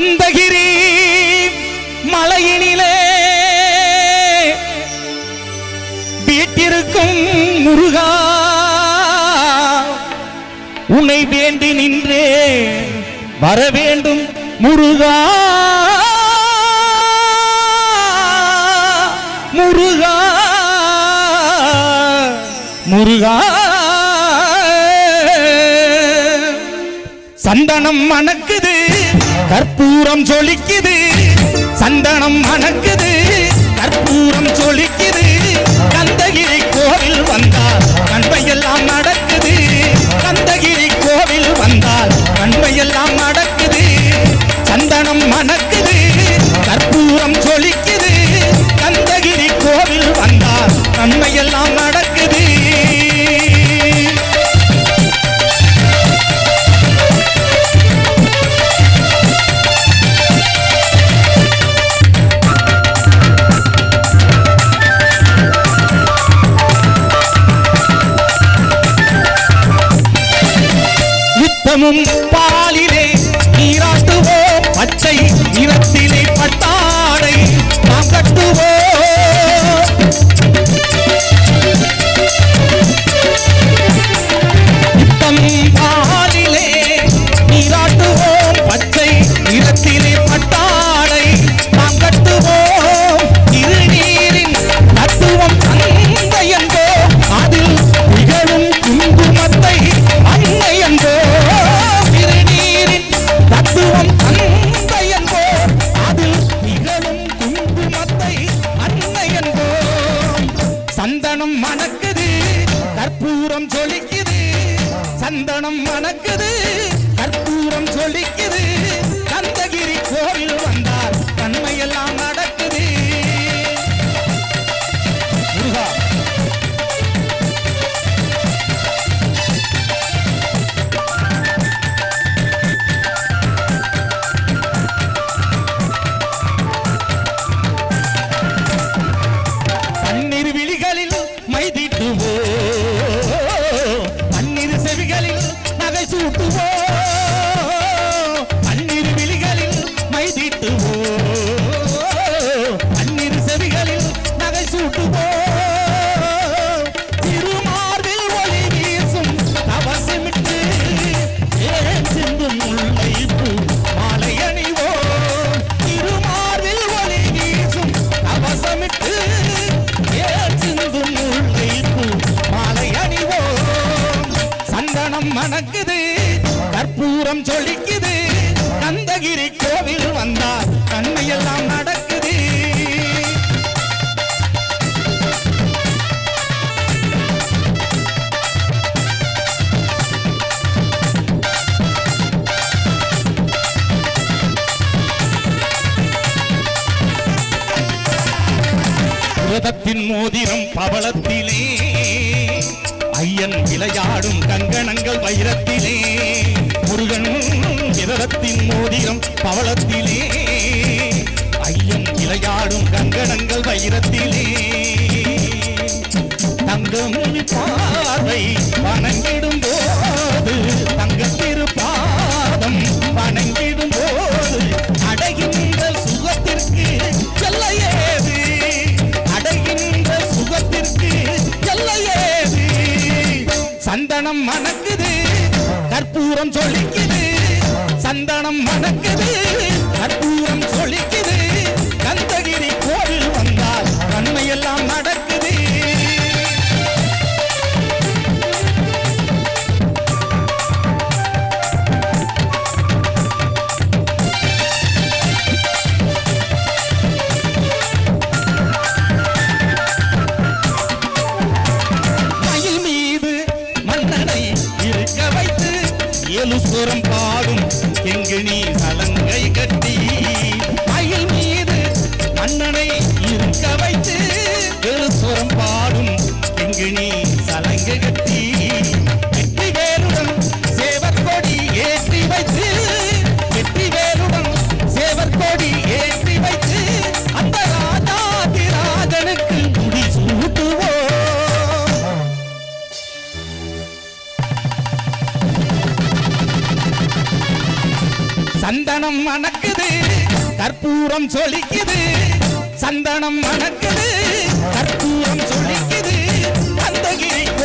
கந்தகிரி மலையினிலே வீட்டிருக்கும் முருகா உன்னை வேண்டி நின்றே வர வேண்டும் முருகா. முருகா முருகா. சந்தனம் மணக்குது கற்பூரம் சொலிக்குது. சந்தனம் மணக்குது கற்பூரம் சொலிக்குது. கந்தகிரி கோவில் வந்தால் நன்மையெல்லாம் நடக்குது. கந்தகிரி கோவில் வந்தால் நன்மையெல்லாம் நடக்குது. சந்தனம் மணக்குது கற்பூரம் சொலிக்குது. கந்தகிரி கோவில் வந்தால் நன்மையெல்லாம் நித்தமும் பாலிலே நீராட்டுவோம் பச்சை சந்தனம் மணக்குது. கற்பூரம் சொலிக்குது சந்தனம் மணக்குது. கற்பூரம் சொலிக்குது கற்பூரம் ஜொலிக்குது கந்தகிரி கோவில் வந்தால் நன்மையெல்லாம் நடக்குது. விரதத்தின் மோதிரம் பவளத்திலே. ஐயன் விளையாடும் கங்கணங்கள் வைரத்திலே. முருகன் விரதத்தின் மோதிரம் பவளத்திலே ஐயன் விளையாடும் கங்கணங்கள் வைரத்திலே. தங்கம் பார்வை வணங்கிடும் போது தங்கத்திரு பாதம் வணங்கிடும் போது அடைகின்ற சுகத்திற்கு செல்ல ஏது அடைகின்ற சுகத்திற்கு செல்ல ஏது சந்தனம் மணக்குது கற்பூரம் சொல்லிக்குது சந்தனம் மணக்குது கற்பூரம் மன்னனை சந்தனம் மணக்குது. கற்பூரம் சொலிக்குது. சந்தனம் மணக்குது. கற்பூரம் சொலிக்குது. கந்தகிரி